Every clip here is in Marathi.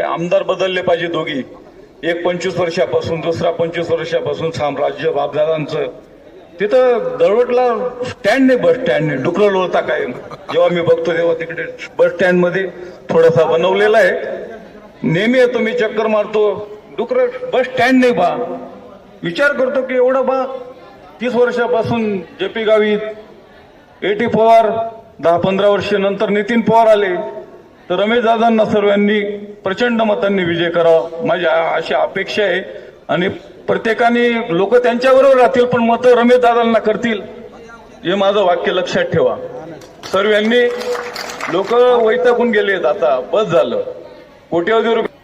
आमदार बदलले पाहिजे दोघी. एक पंचवीस वर्षापासून दुसरा पंचवीस वर्षापासून साम्राज्य बापदादांचं. तिथं दळवटला स्टँड नाही बस स्टँड नाही. डुकरं लोळता काय जेव्हा मी बघतो तेव्हा तिकडे बस स्टँडमध्ये थोडासा बनवलेला आहे. नेहमी येतो मी चक्कर मारतो. डुकर बस स्टँड नाही बा. विचार करतो की एवढं बा. तीस वर्षापासून J P Gavit eighty Pawar दहा पंधरा वर्ष नंतर नितीन पवार आले. तर रमेश दादांना सर्वांनी प्रचंड मतांनी विजय करावा. माझी अशी अपेक्षा आहे. आणि प्रत्येकाने लोक त्यांच्याबरोबर राहतील पण मत रमेश दादांना करतील हे माझं वाक्य लक्षात ठेवा. सर्वांनी लोक वैतागून गेलेत आता. बस झालं. कोट्यवधी रुपये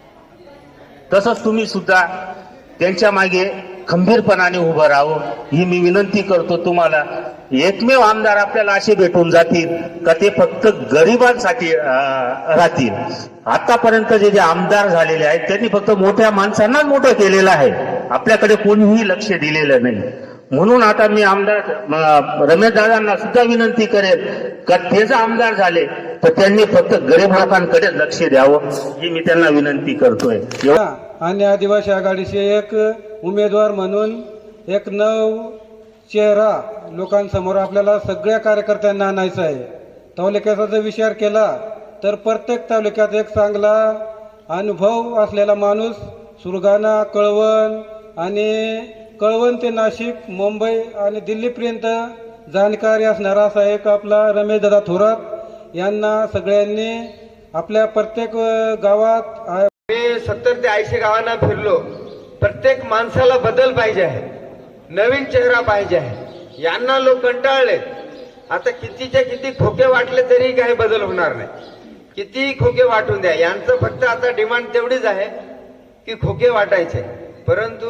तसंच तुम्ही सुद्धा त्यांच्या मागे खंबीरपणाने उभं राहावं ही मी विनंती करतो तुम्हाला. एकमेव आमदार आपल्याला असे भेटून जातील का ते फक्त गरिबांसाठी राहतील. आतापर्यंत जे जे आमदार झालेले आहेत त्यांनी फक्त मोठ्या माणसांनाच मोठं केलेलं आहे. आपल्याकडे कोणीही लक्ष दिलेलं नाही. म्हणून आता मी आमदार रमेश दादांना सुद्धा विनंती करेल का ते जर आमदार झाले तर त्यांनी फक्त गरीब लोकांकडे लक्ष द्यावं ही मी त्यांना विनंती करतोय. आणि आदिवासी आघाडीचे एक उमेदवार म्हणून एक नव चेहरा लोकांसमोर आपल्याला सगळ्या कार्यकर्त्यांना आणायचा आहे. तालुक्याचा जर विचार केला तर प्रत्येक तालुक्यात एक चांगला अनुभव असलेला माणूस सुरगाणा कळवण आणि कळवण ते नाशिक मुंबई आणि दिल्लीपर्यंत जाणकारी असणारा असा एक आपला रमेशदादा थोरात यांना सगळ्यांनी आपल्या प्रत्येक गावात मी सत्तर ते ऐंशी गावांना फिरलो. प्रत्येक माणसाला बदल पाहिजे आहे. नवीन चेहरा पाहिजे आहे. यांना लोक कंटाळलेत आता कितीच्या किती खोके वाटले तरी काही बदल होणार नाही. कितीही खोके वाटून द्या. यांचं फक्त आता डिमांड तेवढीच आहे की खोके वाटायचे. परंतु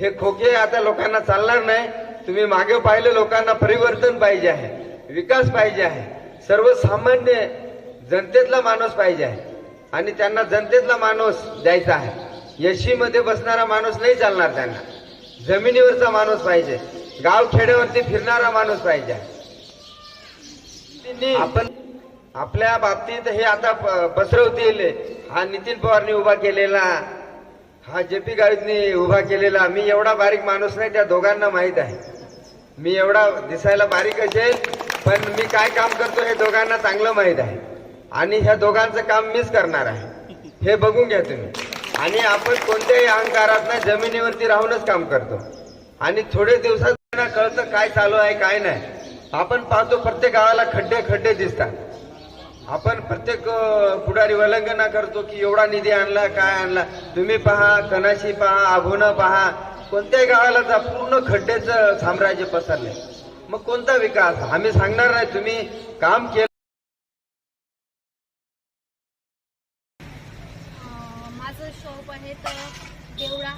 हे खोके आता लोकांना चालणार नाही. तुम्ही मागे पाहिलं लोकांना परिवर्तन पाहिजे आहे. विकास पाहिजे आहे. सर्वसामान्य जनतेतला माणूस पाहिजे आहे. आणि त्यांना जनतेतला माणूस द्यायचा आहे. यशीमध्ये बसणारा माणूस नाही चालणार त्यांना. जमिनीवरचा माणूस पाहिजे. गाव खेड्यावरती फिरणारा माणूस पाहिजे. आपण आपल्या बाबतीत हे आता पसरवतील. हा नितीन पवारनी उभा केलेला हा जे पी गावितनी उभा केलेला. मी एवढा बारीक माणूस नाही त्या दोघांना माहीत आहे. मी एवढा दिसायला बारीक असेल पण मी काय काम करतो हे दोघांना चांगलं माहीत आहे. आणि ह्या दोघांचं काम मीच करणार आहे. हे बघून घ्या तुम्ही. आणि आपण कोणत्याही अहंकारात ना जमिनीवरती राहूनच काम करतो. आणि थोडे दिवसात त्यांना कळतं काय चालू आहे काय नाही. आपण पाहतो प्रत्येक गावाला खड्डे खड्डे दिसतात. आपण प्रत्येक पुढारी वलंगना करतो की एवढा निधी आणला काय आणला. तुम्ही पहा कनाशी पहा आभोना पहा. कोणत्याही गावाला जा पूर्ण खड्डेचं साम्राज्य पसरले मग कोणता विकास? आम्ही सांगणार नाही तुम्ही काम केलं अं, माझं शॉप देवळा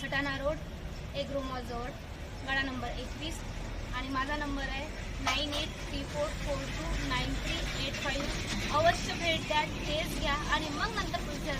सटाणा रोड एक जवळ. गाडा नंबर एकवीस. आणि माझा नंबर आहे nine eight three four four two nine three eight five. अवश्य भेट द्या टेस्ट घ्या आणि मग नंतर पुढच्या